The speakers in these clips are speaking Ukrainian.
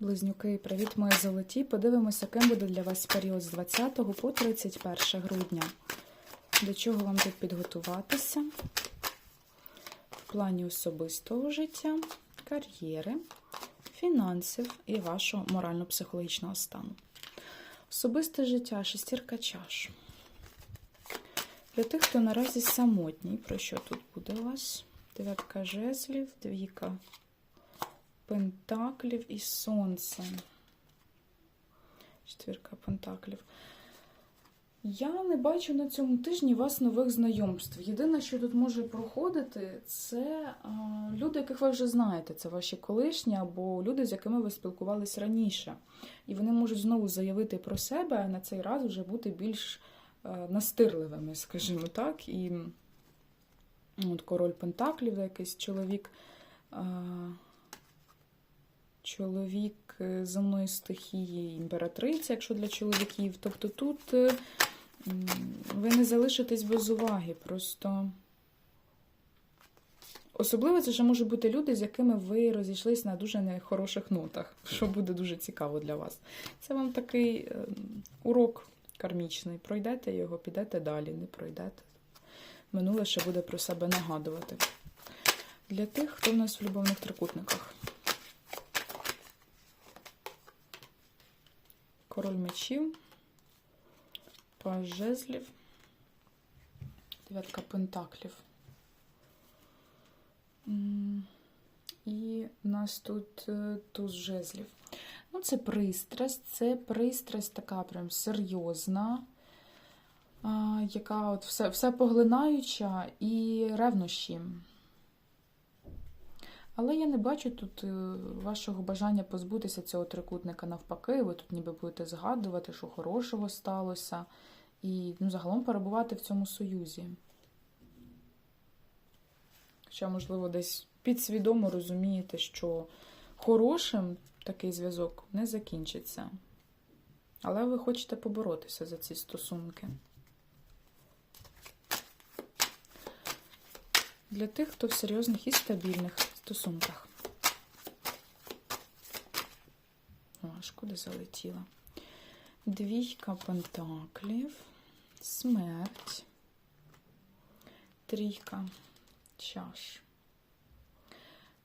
Близнюки, привіт, мої золоті. Подивимося, ким буде для вас період з 20 по 31 грудня. До чого вам тут підготуватися? В плані особистого життя, кар'єри, фінансів і вашого морально-психологічного стану. Особисте життя, шестірка чаш. Для тих, хто наразі самотній, про що тут буде у вас? Дев'ятка жезлів, двійка пентаклів і сонце. Четвірка пентаклів. Я не бачу на цьому тижні вас нових знайомств. Єдине, що тут може проходити, це а, люди, яких ви вже знаєте. Це ваші колишні або люди, з якими ви спілкувались раніше. І вони можуть знову заявити про себе, а на цей раз вже бути більш е, настирливими, скажімо так. І от король Пентаклів, якийсь чоловік. е, Чоловік е, земної стихії, імператриця, якщо для чоловіків. Тобто тут е, ви не залишитесь без уваги. Просто особливо це ще можуть бути люди, з якими ви розійшлись на дуже нехороших нотах, що буде дуже цікаво для вас. Це вам такий е, урок кармічний. Пройдете його, підете далі, не пройдете. Минуле ще буде про себе нагадувати. Для тих, хто в нас в любовних трикутниках. Король мечів, паж жезлів, дев'ятка пентаклів. І у нас тут е, туз жезлів. Ну, це пристрасть, це пристрасть така прям серйозна, яка от все, все поглинаюча і ревнощі. Але я не бачу тут е, вашого бажання позбутися цього трикутника навпаки. Ви тут ніби будете згадувати, що хорошого сталося, і ну, загалом перебувати в цьому союзі. Хоча, можливо, десь підсвідомо розумієте, що хорошим такий зв'язок не закінчиться. Але ви хочете поборотися за ці стосунки. Для тих, хто в серйозних і стабільних стосунках. О, аж куди залетіла. Двійка пентаклів, смерть, трійка чаш.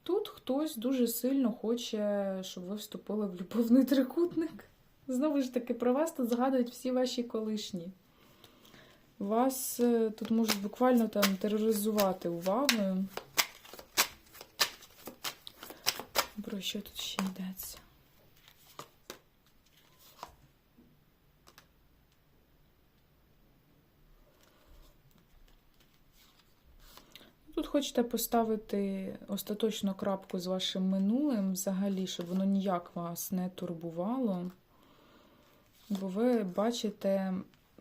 Тут хтось дуже сильно хоче, щоб ви вступили в любовний трикутник. Знову ж таки, про вас тут згадують всі ваші колишні. Вас е, тут можуть буквально там тероризувати увагою. Про що тут ще йдеться? Тут хочете поставити остаточну крапку з вашим минулим, взагалі, щоб воно ніяк вас не турбувало. Бо ви бачите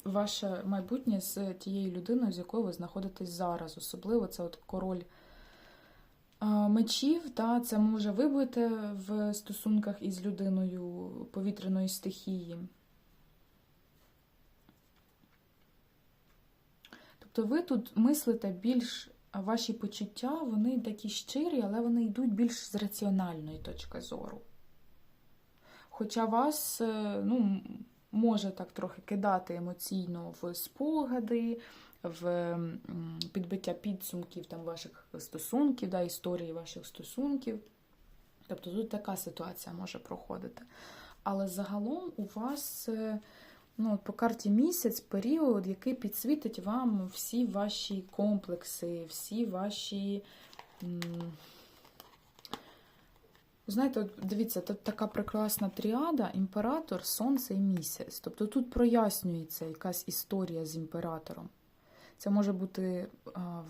ваше майбутнє з тією людиною, з якою ви знаходитесь зараз. Особливо це от король мечів. Та, це може ви будете в стосунках із людиною повітряної стихії. Тобто ви тут мислите більш ваші почуття, вони такі щирі, але вони йдуть більш з раціональної точки зору. Хоча вас е, ну, може так трохи кидати емоційно в спогади, в підбиття підсумків там, ваших стосунків, да, історії ваших стосунків. Тобто тут така ситуація може проходити. Але загалом у вас е, ну, по карті місяць період, який підсвітить вам всі ваші комплекси, всі ваші. Знаєте, от дивіться, тут така прекрасна тріада імператор, сонце і місяць. Тобто тут прояснюється якась історія з імператором. Це може бути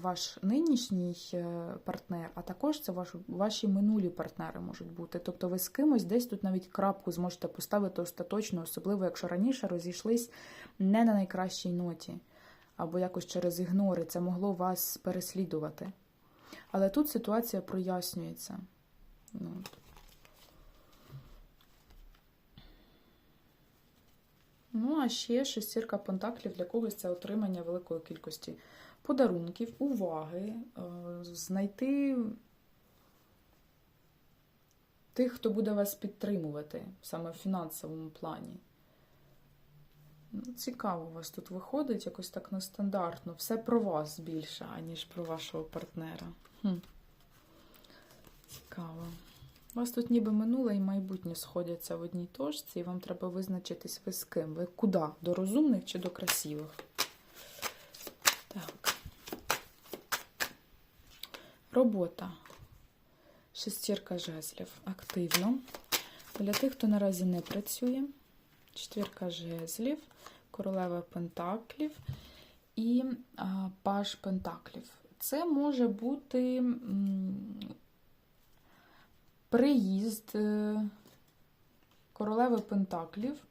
ваш нинішній е, партнер, а також це ваш, ваші минулі партнери можуть бути. Тобто ви з кимось десь тут навіть крапку зможете поставити остаточно, особливо якщо раніше розійшлись не на найкращій ноті, або якось через ігнори. Це могло вас переслідувати. Але тут ситуація прояснюється. Ну, от. Ну, ще шестірка пентаклів для когось це отримання великої кількості подарунків, уваги, е, знайти тих, хто буде вас підтримувати саме в фінансовому плані. Ну, Цікаво у вас тут виходить, якось так нестандартно. Все про вас більше, аніж про вашого партнера. Хм. Цікаво. У вас тут ніби минуле і майбутнє сходяться в одній точці, і вам треба визначитись ви з ким. Ви куди? До розумних чи до красивих? Так. Робота. Шестірка жезлів. Активно. Для тих, хто наразі не працює. Четвірка жезлів, королева пентаклів і паж пентаклів. Це може бути приїзд е, королеви пентаклів.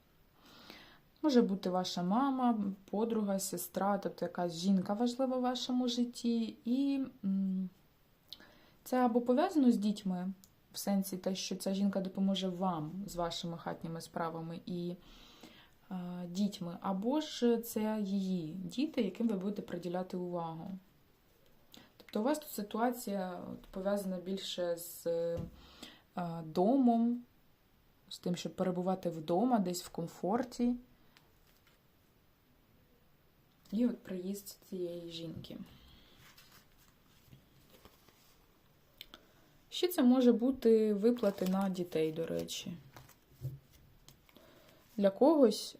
Може бути ваша мама, подруга, сестра, тобто якась жінка важлива в вашому житті. І це або пов'язано з дітьми, в сенсі те, що ця жінка допоможе вам з вашими хатніми справами і е, дітьми, або ж це її діти, яким ви будете приділяти увагу. Тобто у вас тут ситуація пов'язана більше з домом, з тим, щоб перебувати вдома, десь в комфорті. І от приїзд цієї жінки. Ще це може бути виплати на дітей, до речі. Для когось,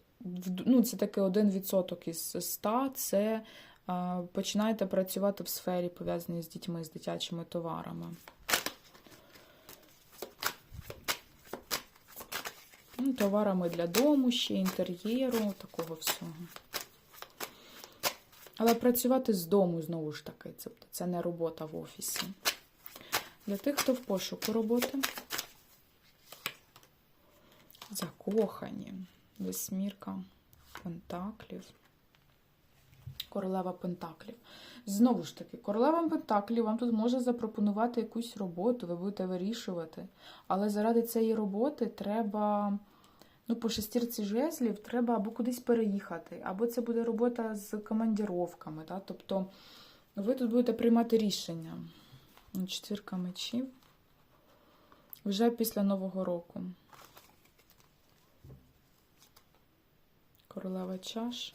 ну, це таки 1% із 100, це а, починаєте працювати в сфері, пов'язаній з дітьми, з дитячими товарами. Товарами для дому, ще інтер'єру, такого всього. Але працювати з дому знову ж таки, це, це не робота в офісі. Для тих, хто в пошуку роботи. Закохані. Восьмірка пентаклів. Королева пентаклів. Знову ж таки, королева пентаклів вам тут може запропонувати якусь роботу, ви будете вирішувати. Але заради цієї роботи треба, ну, по шестірці жезлів, треба або кудись переїхати, або це буде робота з командіровками. Да? Тобто ви тут будете приймати рішення. Четвірка мечів. Вже після Нового року. Королева чаш.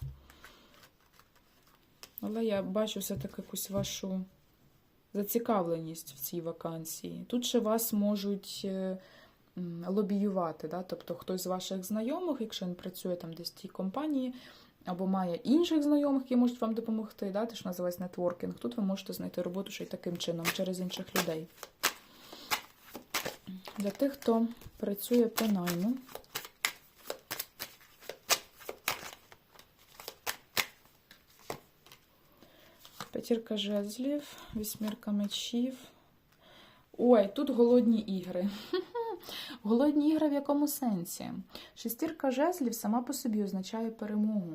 Але я бачу все-таки якусь вашу зацікавленість в цій вакансії. Тут ще вас можуть е, лобіювати, да? тобто хтось з ваших знайомих, якщо він працює там десь в тій компанії, або має інших знайомих, які можуть вам допомогти, да? те, що називається нетворкінг. Тут ви можете знайти роботу ще й таким чином, через інших людей. Для тих, хто працює по найму. П'ятірка жезлів, вісьмірка мечів. Ой, тут голодні ігри. Голодні ігри в якому сенсі? Шестірка жезлів сама по собі означає перемогу.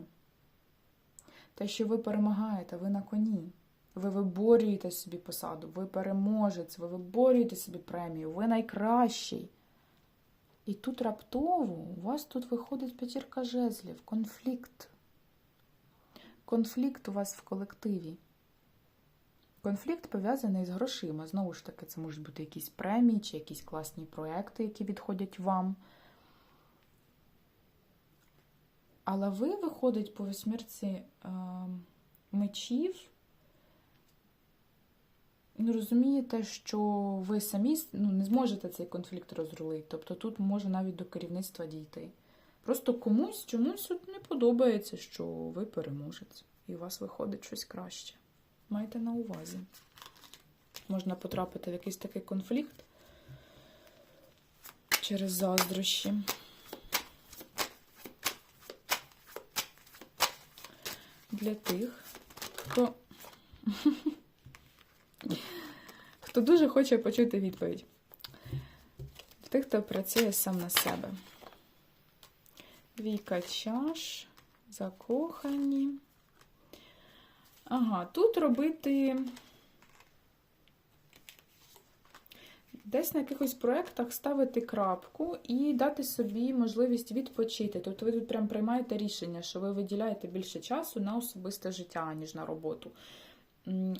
Те, що ви перемагаєте, ви на коні. Ви виборюєте собі посаду, ви переможець, ви виборюєте собі премію, ви найкращий. І тут раптово у вас тут виходить п'ятірка жезлів, конфлікт. Конфлікт у вас в колективі. Конфлікт пов'язаний з грошима. Знову ж таки, це можуть бути якісь премії чи якісь класні проекти, які відходять вам. Але ви виходить по восьмірці е, мечів. Ну, розумієте, що ви самі ну, не зможете цей конфлікт розрулити. Тобто тут може навіть до керівництва дійти. Просто комусь чомусь не подобається, що ви переможець, і у вас виходить щось краще. Майте на увазі. Можна потрапити в якийсь такий конфлікт через заздрощі. Для тих, хто хто дуже хоче почути відповідь. Тих, хто працює сам на себе. Віка чаш, закохані. Ага, тут робити десь на якихось проєктах ставити крапку і дати собі можливість відпочити. Тобто ви тут прям приймаєте рішення, що ви виділяєте більше часу на особисте життя, ніж на роботу.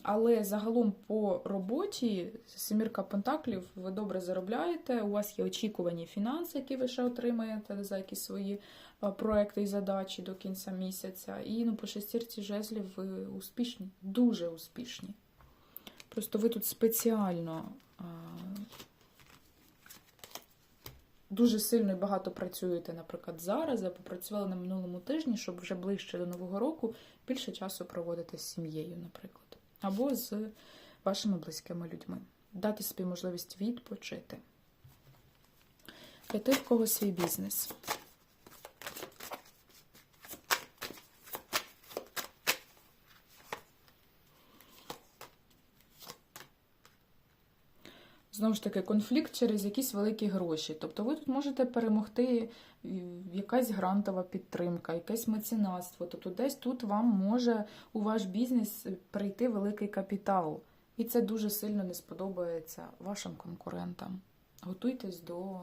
Але загалом по роботі семірка пентаклів ви добре заробляєте. У вас є очікувані фінанси, які ви ще отримаєте за якісь свої проекти і задачі до кінця місяця. І ну, по шестірці жезлів ви успішні, дуже успішні. Просто ви тут спеціально а, дуже сильно і багато працюєте, наприклад, зараз, а попрацювали на минулому тижні, щоб вже ближче до Нового року більше часу проводити з сім'єю, наприклад, або з вашими близькими людьми. Дати собі можливість відпочити. П'яти в кого свій бізнес. Знову ж таки, конфлікт через якісь великі гроші. Тобто ви тут можете перемогти е, якась грантова підтримка, якесь меценатство. Тобто десь тут вам може у ваш бізнес прийти великий капітал. І це дуже сильно не сподобається вашим конкурентам. Готуйтесь до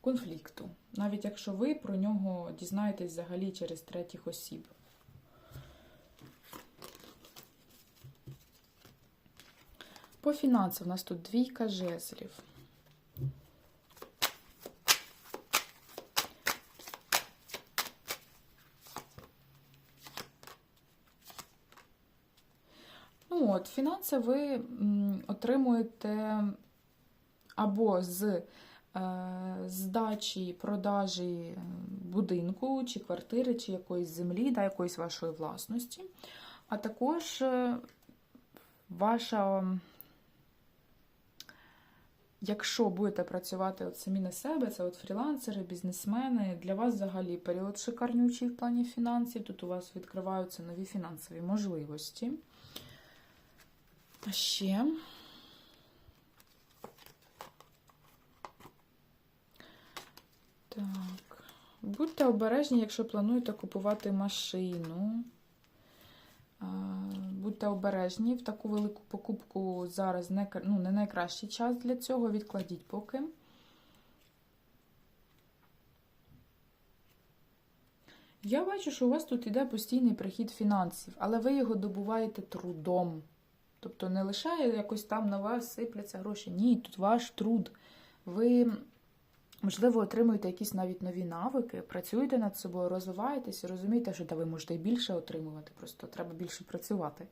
конфлікту, навіть якщо ви про нього дізнаєтесь взагалі через третіх осіб. По фінансам у нас тут двійка жезлів. Ну от, фінанси ви отримуєте або з е, здачі, продажі будинку, чи квартири, чи якоїсь землі, да, якоїсь вашої власності, а також е, ваша. Якщо будете працювати от самі на себе, це от фрілансери, бізнесмени, для вас взагалі період шикарнючий в плані фінансів. Тут у вас відкриваються нові фінансові можливості. А ще. Так. Будьте обережні, якщо плануєте купувати машину. Будьте обережні, в таку велику покупку зараз не, ну, не найкращий час для цього. Відкладіть поки. Я бачу, що у вас тут іде постійний прихід фінансів, але ви його добуваєте трудом. Тобто не лише якось там на вас сипляться гроші. Ні, тут ваш труд. Ви, можливо, отримуєте якісь навіть нові навики, працюєте над собою, розвиваєтесь і розумієте, що та ви можете і більше отримувати, просто треба більше працювати.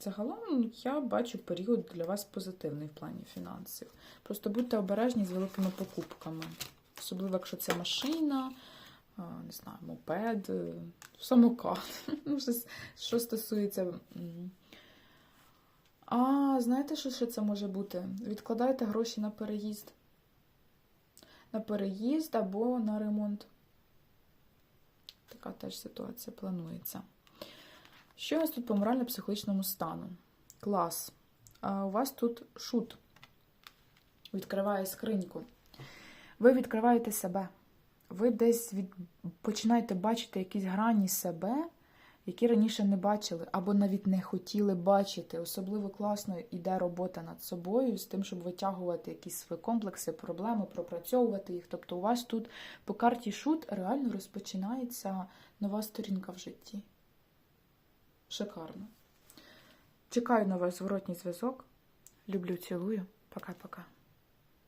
Загалом я бачу період для вас позитивний в плані фінансів. Просто будьте обережні з великими покупками. Особливо, якщо це машина, не знаю, мопед, е, самокат. Ну, що стосується. А знаєте, що ще це може бути? Відкладайте гроші на переїзд. На переїзд або на ремонт. Така теж ситуація планується. Що у вас тут по морально-психологічному стану? Клас. А у вас тут шут. Відкриває скриньку. Ви відкриваєте себе. Ви десь від... починаєте бачити якісь грані себе, які раніше не бачили, або навіть не хотіли бачити. Особливо класно йде робота над собою, з тим, щоб витягувати якісь свої комплекси, проблеми, пропрацьовувати їх. Тобто, у вас тут по карті шут реально розпочинається нова сторінка в житті. Шикарно. Чекаю на ваш зворотній зв'язок. Люблю, цілую. Пока-пока.